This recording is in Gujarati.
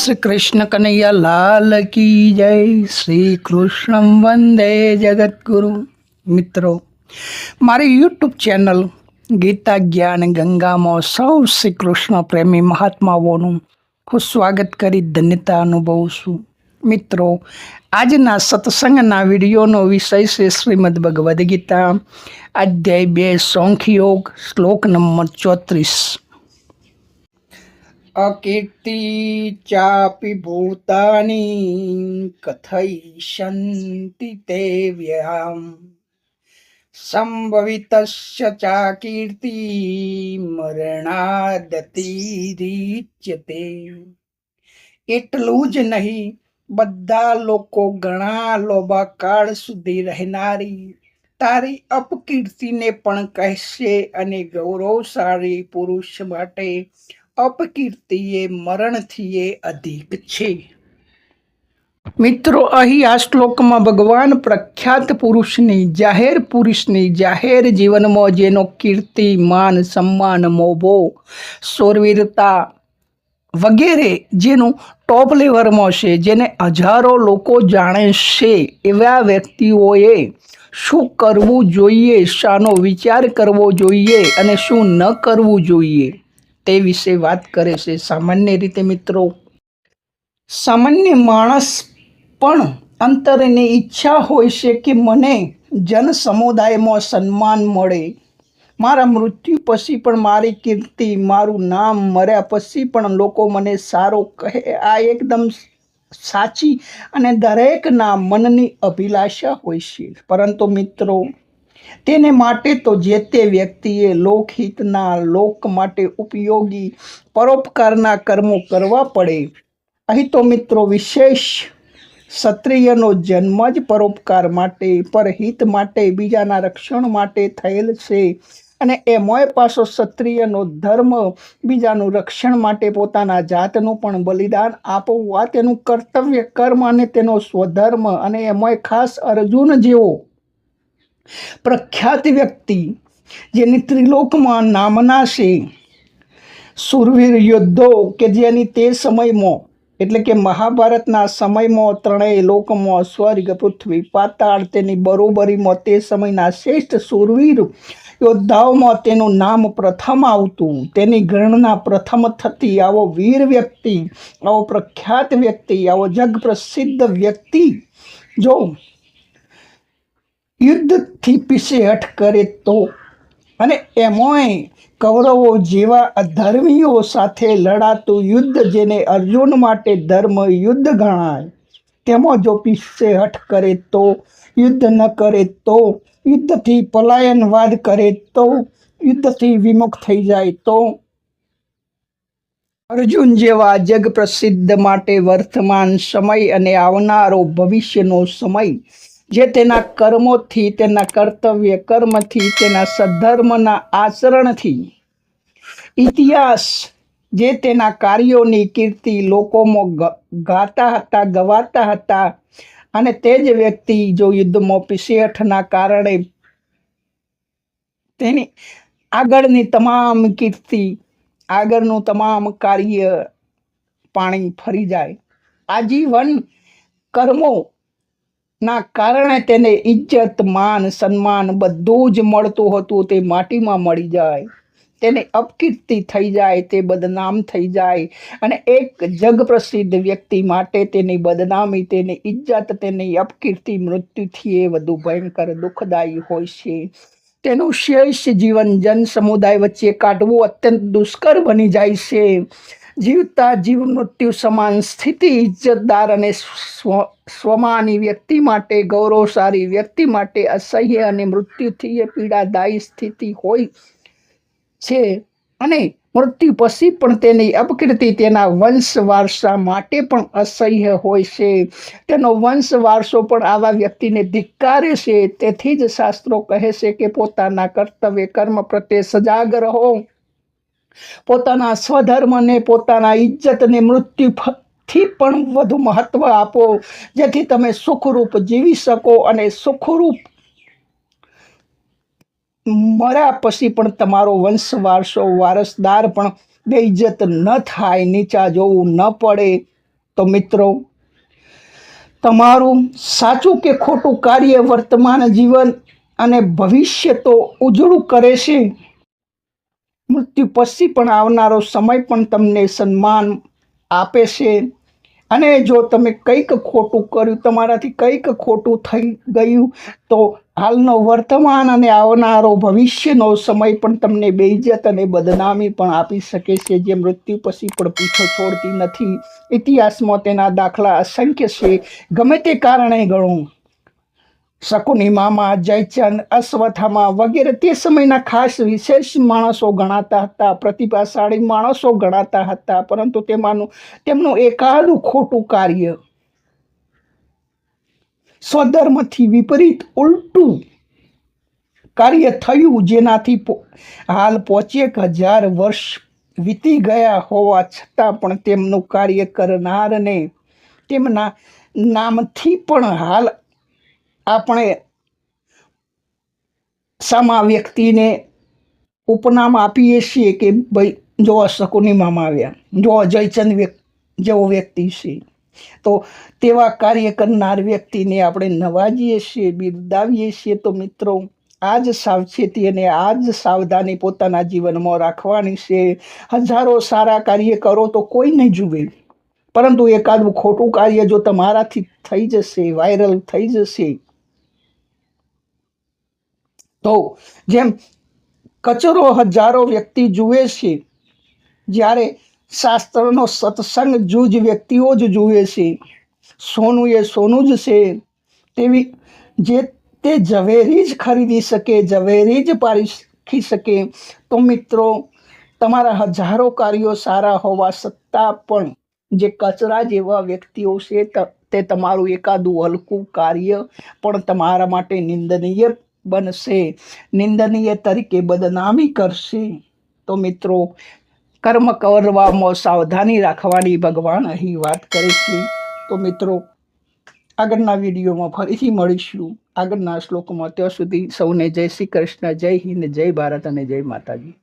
શ્રી કૃષ્ણ કનૈયા લાલ કી જય. શ્રી કૃષ્ણ વંદે જગતગુરુ મિત્રો, મારી યુટ્યુબ ચેનલ ગીતા જ્ઞાન ગંગામાં સૌ શ્રી કૃષ્ણ પ્રેમી મહાત્માઓનું હું સ્વાગત કરી ધન્યતા અનુભવું છું. મિત્રો, આજના સત્સંગના વિડીયોનો વિષય છે શ્રીમદ ભગવદ્ ગીતા. અધ્યાય બે યોગ શ્લોક નંબર ચોત્રીસ. અકીર્તિ ચાપી ભૂતાની કથયિષ્યન્તિ તે વ્યયામ સંભવિતસ્ય ચાકીર્તિ મરણાદતિરીચ્યતે એટલું જ નહીં બધા લોકો ઘણા લોબા કાળ સુધી રહેનારી તારી અપકીર્તિને પણ કહેશે અને ગૌરવશાળી પુરુષ માટે અપકીર્તિ મરણથીએ અધિક છે. મિત્રો, અહીં આ શ્લોકમાં ભગવાન પ્રખ્યાત પુરુષની જાહેર પુરુષની જાહેર જીવનમાં જેનો કીર્તિ, માન, સન્માન, મોભો, શોરવીરતા વગેરે જેનું ટોપ લેવલમાં છે, જેને હજારો લોકો જાણે છે, એવા વ્યક્તિઓએ શું કરવું જોઈએ, શાનો વિચાર કરવો જોઈએ અને શું ન કરવું જોઈએ? તે વિશે વાત કરે છે. સામાન્ય રીતે મિત્રો, સામાન્ય માણસ પણ અંતરની ઈચ્છા હોય છે કે મને જન સમુદાયમાં સન્માન મળે. મારા મૃત્યુ પછી પણ મારી કીર્તિ, મારું નામ મર્યા પછી પણ લોકો મને સારો કહે. આ એકદમ સાચી અને દરેકના મનની અભિલાષા હોય છે. પરંતુ મિત્રો તેને માટે તો જે તે વ્યક્તિએ લોકહિતના લોક માટે ઉપયોગી પરોપકારના કર્મો કરવા પડે. અહીં તો મિત્રો વિશેષ ક્ષત્રિયનો જન્મ જ પરોપકાર માટે, પરહિત માટે, બીજાના રક્ષણ માટે થયેલ છે. અને એમાંય પાછો ક્ષત્રિયનો ધર્મ બીજાનું રક્ષણ માટે પોતાના જાતનું પણ બલિદાન આપવું આ તેનું કર્તવ્ય, કર્મ અને તેનો સ્વધર્મ. અને એમાંય ખાસ અર્જુન જેવો પ્રખ્યાત વ્યક્તિ, જેની ત્રિલોકમાં નામના છે સુરવીર યોદ્ધો કે જેની તે સમયમાં, એટલે કે મહાભારતના સમયમાં ત્રણેય લોકમાં સ્વર્ગ, પૃથ્વી, પાતાળ તેની બરોબરીમાં તે સમયના શ્રેષ્ઠ સુરવીર યોદ્ધાઓમાં તેનું નામ પ્રથમ આવતું. તેની ગણના પ્રથમ થતી આવો વીર વ્યક્તિ, આવો પ્રખ્યાત વ્યક્તિ, આવો જગ પ્રસિદ્ધ વ્યક્તિ. જો યુદ્ધથી પીછે હઠ કરે તો? અને એમાંય કૌરવો જેવા અધર્મીઓ સાથે લડાતું યુદ્ધ જેને અર્જુન માટે ધર્મ યુદ્ધ ગણાય, તેમાં જો પીછે હઠ કરે તો? યુદ્ધ ન કરે તો? યુદ્ધથી પલાયનવાદ કરે તો? યુદ્ધથી વિમુખ થઈ જાય તો? અર્જુન જેવા જગ પ્રસિદ્ધ માટે વર્તમાન સમય અને આવનારો ભવિષ્યનો સમય જે તેના કર્મોથી, તેના કર્તવ્ય કર્મથી, તેના સદ્ધર્મના આચરણથી. ઇતિહાસ જે તેના કાર્યોની કીર્તિ લોકોમાં ગાતા હતા, ગવાતા હતા. અને તે જ વ્યક્તિ જો યુદ્ધમાં પીસેઠના કારણે તેની આગળની તમામ કીર્તિ, આગળનું તમામ કાર્ય પાણી ફરી જાય. આજીવન કર્મો ના કારણે તેને ઇજ્જત, માન, સન્માન બધું જ મળતું હતું. તે માટીમાં મળી જાય, તેને અપકીર્તિ થઈ જાય, તે બદનામ થઈ જાય. અને એક જગ પ્રસિદ્ધ વ્યક્તિ માટે તેની બદનામી, તેની ઇજ્જત, તેની અપકીર્તિ મૃત્યુથી એ વધુ ભયંકર, દુઃખદાયી હોય છે. તેનું શેષ જીવન જન સમુદાય વચ્ચે કાઢવું અત્યંત દુષ્કર બની જાય છે. જીવતા જીવ મૃત્યુ સમાન સ્થિતિ ઇજ્જતદાર અને સ્વ, સ્વમાની વ્યક્તિ માટે, ગૌરવશાળી વ્યક્તિ માટે અસહ્ય અને મૃત્યુથી એ પીડાદાયી સ્થિતિ હોય છે. અને મૃત્યુ પછી પણ તેની અપકીર્તિ તેના વંશ વારસા માટે પણ અસહ્ય હોય છે. તેનો વંશ વારસો પણ આવા વ્યક્તિને ધિક્કારે છે. તેથી જ શાસ્ત્રો કહે છે કે પોતાના કર્તવ્ય કર્મ પ્રત્યે સજાગ રહો. પોતાના સ્વધર્મને, પોતાના ઇજ્જતને, મૃત્યુથી પણ વધુ મહત્વ આપો, જેથી તમે સુખરૂપ જીવી શકો અને સુખરૂપ મર્યા પછી પણ તમારો વંશ, વારસો, વારસદાર પણ બેઇજ્જત ન થાય, નીચા જોવું ન પડે. તો મિત્રો, તમારું સાચું કે ખોટું કાર્ય વર્તમાન જીવન અને ભવિષ્ય તો ઉજળું કરે છે. મૃત્યુ પછી પણ આવનારો સમય પણ તમને સન્માન આપે છે. અને જો તમે કંઈક ખોટું કર્યું, તમારાથી કંઈક ખોટું થઈ ગયું, તો હાલનો વર્તમાન અને આવનારો ભવિષ્યનો સમય પણ તમને બેઇજ્જત અને બદનામી પણ આપી શકે છે, જે મૃત્યુ પછી પણ પીછો છોડતી નથી. ઇતિહાસમાં તેના દાખલા અસંખ્ય છે. ગમે તે કારણે ગણું. શકુની મામા જયચંદ, અશ્વથામા વગેરે તે સમયના ખાસ વિશેષ માણસો ગણાતા હતા, પ્રતિભાશાળી માણસો ગણાતા હતા, પરંતુ તેમાંનું, તેમનું એકાદું ખોટું કાર્ય સ્વધર્મથી વિપરીત ઉલટું કાર્ય થયું, જેનાથી હાલ પોચેક હજાર વર્ષ વીતી ગયા હોવા છતાં પણ તેમનું કાર્ય કરનારને તેમના નામથી પણ હાલ આપણે સામા વ્યક્તિને ઉપનામ આપીએ છીએ કે ભાઈ જો શકુની મામા આવ્યા, જો જયચંદ વ્યક્તિ જેવો વ્યક્તિ છે. તો તેવા કાર્ય કરનાર વ્યક્તિને આપણે નવાજીએ છીએ, બિરદાવીએ છીએ. તો મિત્રો આ જ સાવચેતી અને આ જ સાવધાની પોતાના જીવનમાં રાખવાની છે. હજારો સારા કાર્ય કરો તો કોઈ નહીં જુએ. પરંતુ એકાદું ખોટું કાર્ય જો તમારાથી થઈ જશે, વાયરલ થઈ જશે તો જેમ કચરો હજારો વ્યક્તિ જુએ છે, જ્યારે શાસ્ત્રનો સત્સંગ જૂજ વ્યક્તિઓ જ જુએ છે. સોનું એ સોનું જ છે. તેવી જે તે ઝવેરી જ ખરીદી શકે, ઝવેરી જ પારખી શકે. તો મિત્રો, તમારા હજારો કાર્યો સારા હોવા છતાં પણ જે કચરા જેવા વ્યક્તિઓ છે, તે તમારું એકાદું હલકું કાર્ય પણ તમારા માટે નિંદનીય બનશે. નિંદનીય તરીકે બદનામી કરશે. તો મિત્રો, કર્મ કરવામાં સાવધાની રાખવાની ભગવાન અહીં વાત કરે છે. તો મિત્રો, આગળના વિડીયોમાં ફરીથી મળીશું. આગળના શ્લોકમાં ત્યાં સુધી સૌને જય શ્રી કૃષ્ણ, જય હિન્દ, જય ભારત અને જય માતાજી.